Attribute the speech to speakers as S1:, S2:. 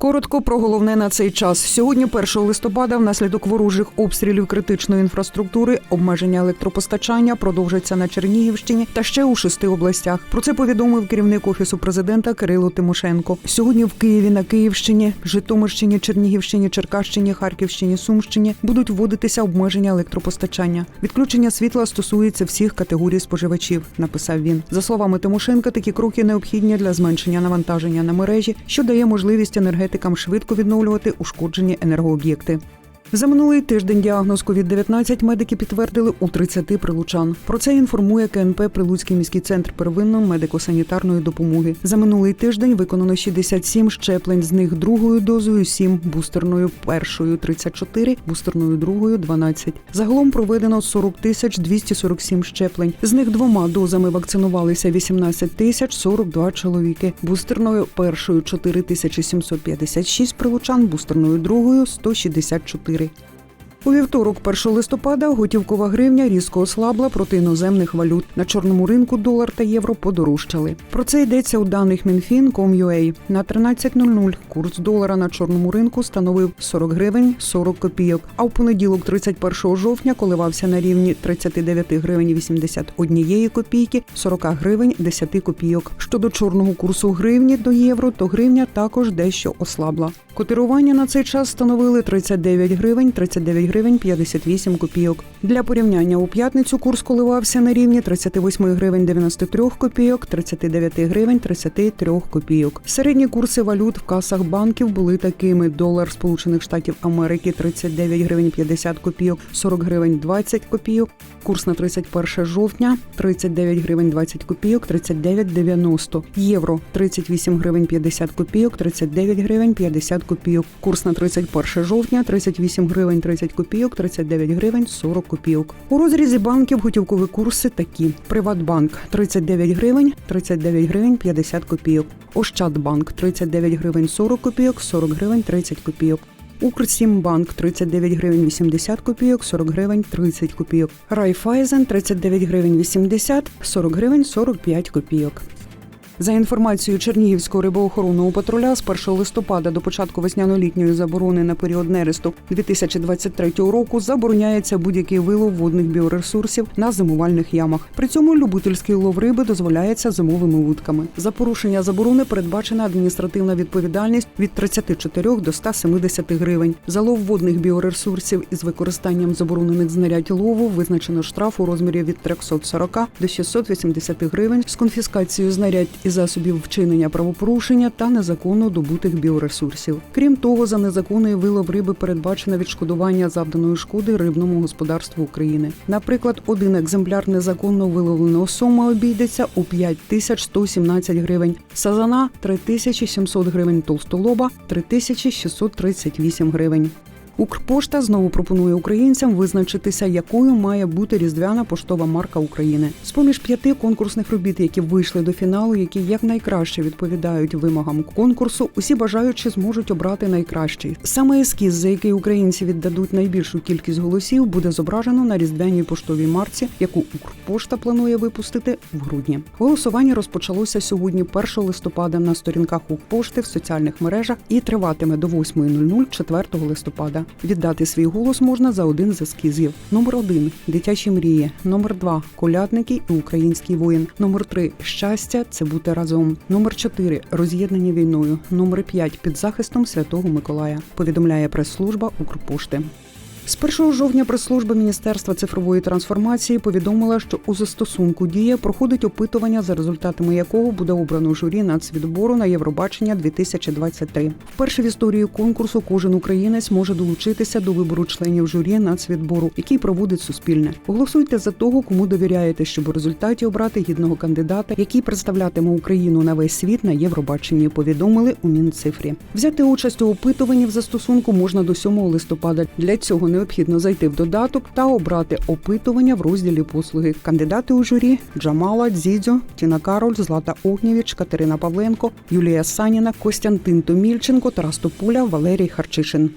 S1: Коротко про головне на цей час. Сьогодні, 1 листопада, внаслідок ворожих обстрілів критичної інфраструктури, обмеження електропостачання продовжаться на Чернігівщині та ще у шести областях. Про це повідомив керівник офісу президента Кирило Тимошенко. Сьогодні в Києві на Київщині, Житомирщині, Чернігівщині, Черкащині, Харківщині, Сумщині будуть вводитися обмеження електропостачання. Відключення світла стосується всіх категорій споживачів. Написав він. За словами Тимошенка, такі кроки необхідні для зменшення навантаження на мережі, що дає можливість енергетикам швидко відновлювати ушкоджені енергооб'єкти. За минулий тиждень діагноз COVID-19 медики підтвердили у 30 прилучан. Про це інформує КНП Прилуцький міський центр первинної медико-санітарної допомоги. За минулий тиждень виконано 67 щеплень, з них другою дозою 7, бустерною першою 34, бустерною другою 12. Загалом проведено 40 тисяч 247 щеплень. З них двома дозами вакцинувалися 18 тисяч 42 чоловіки. Бустерною першою 4 тисячі 756 прилучан, бустерною другою 164. Negri. У вівторок, 1 листопада, готівкова гривня різко ослабла проти іноземних валют. На чорному ринку долар та євро подорожчали. Про це йдеться у даних Мінфін.com.ua. На 13.00 курс долара на чорному ринку становив 40 гривень 40 копійок. А в понеділок, 31 жовтня, коливався на рівні 39 гривень 81 копійки, 40 гривень 10 копійок. Щодо чорного курсу гривні до євро, то гривня також дещо ослабла. Котирування на цей час становили 39 гривень 39 гривень 58 копійок. Для порівняння у п'ятницю курс коливався на рівні 38 гривень 93 копійок, 39 гривень 33 копійок. Середні курси валют в касах банків були такими: долар Сполучених Штатів Америки 39 гривень 50 копійок, 40 гривень 20 копійок. Курс на 31 жовтня 39 гривень 20 копійок, 39,90. Євро 38 гривень 50 копійок, 39 гривень 50 копійок. Курс на 31 жовтня 38 гривень 30 копійок, 39 гривень 40 копійок. У розрізі банків готівкові курси такі: Приватбанк 39 гривень, 39 гривень 50 копійок. Ощадбанк 39 гривень 40 копійок, 40 гривень 30 копійок. Укрсімбанк 39 гривень 80 копійок, 40 гривень 30 копійок. Райфайзен 39 гривень 80, 40 гривень 45 копійок. За інформацією Чернігівського рибоохоронного патруля, з 1 листопада до початку весняно-літньої заборони на період нересту 2023 року забороняється будь-який вилов водних біоресурсів на зимувальних ямах. При цьому любительський лов риби дозволяється зимовими вудками. За порушення заборони передбачена адміністративна відповідальність від 34 до 170 гривень. За лов водних біоресурсів із використанням заборонених знарядь лову визначено штраф у розмірі від 340 до 680 гривень з конфіскацією знарядь і засобів вчинення правопорушення та незаконно добутих біоресурсів. Крім того, за незаконний вилов риби передбачено відшкодування завданої шкоди рибному господарству України. Наприклад, один екземпляр незаконно виловленого сома обійдеться у 5117 гривень, сазана 3700 гривень, толстолоба 3638 гривень. Укрпошта знову пропонує українцям визначитися, якою має бути різдвяна поштова марка України. З поміж п'яти конкурсних робіт, які вийшли до фіналу, які якнайкраще відповідають вимогам конкурсу, усі бажаючі зможуть обрати найкращий. Саме ескіз, за який українці віддадуть найбільшу кількість голосів, буде зображено на різдвяній поштовій марці, яку Укрпошта планує випустити в грудні. Голосування розпочалося сьогодні, 1 листопада, на сторінках Укрпошти в соціальних мережах і триватиме до 8.00 4 листопада. Віддати свій голос можна за один з ескізів: номер 1 дитячі мрії, номер 2 колядники і український воїн, номер 3 щастя це бути разом, номер 4 роз'єднані війною, номер 5 під захистом Святого Миколая. Повідомляє прес-служба Укрпошти. З 1 жовтня прес-служба Міністерства цифрової трансформації повідомила, що у застосунку дія проходить опитування, за результатами якого буде обрано журі нацвідбору на Євробачення 2023. Вперше в історії конкурсу кожен українець може долучитися до вибору членів журі нацвідбору, який проводить суспільне. Голосуйте за того, кому довіряєте, щоб у результаті обрати гідного кандидата, який представлятиме Україну на весь світ на Євробаченні. Повідомили у Мінцифрі. Взяти участь у опитуванні в застосунку можна до 7 листопада. Для цього необхідно зайти в додаток та обрати опитування в розділі послуги. Кандидати у журі Джамала, Дзідзьо, Тіна Кароль, Злата Огнєвіч, Катерина Павленко, Юлія Саніна, Костянтин Томільченко, Тарас Топуля, Валерій Харчишин.